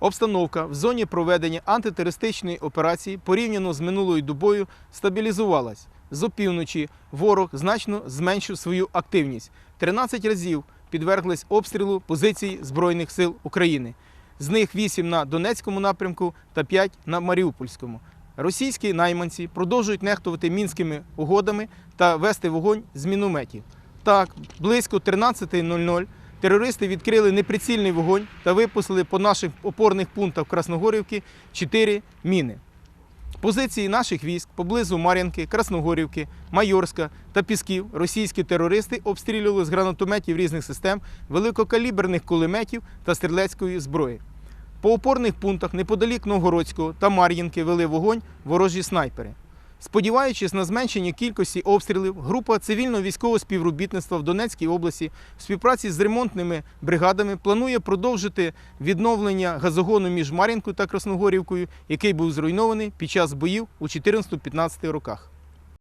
Обстановка в зоні проведення антитерористичної операції порівняно з минулою добою стабілізувалась. З опівночі ворог значно зменшив свою активність. 13 разів підверглись обстрілу позицій Збройних сил України. З них 8 на Донецькому напрямку та 5 на Маріупольському. Російські найманці продовжують нехтувати мінськими угодами та вести вогонь з мінометів. Так, близько 13.00 терористи відкрили неприцільний вогонь та випустили по наших опорних пунктах Красногорівки 4 міни. Позиції наших військ поблизу Мар'янки, Красногорівки, Майорська та Пісків російські терористи обстрілювали з гранатометів різних систем, великокаліберних кулеметів та стрілецької зброї. По опорних пунктах неподалік Новгородського та Мар'їнки вели вогонь ворожі снайпери. Сподіваючись на зменшення кількості обстрілів, група цивільно-військового співробітництва в Донецькій області в співпраці з ремонтними бригадами планує продовжити відновлення газогону між Мар'їнкою та Красногорівкою, який був зруйнований під час боїв у 14-15 роках.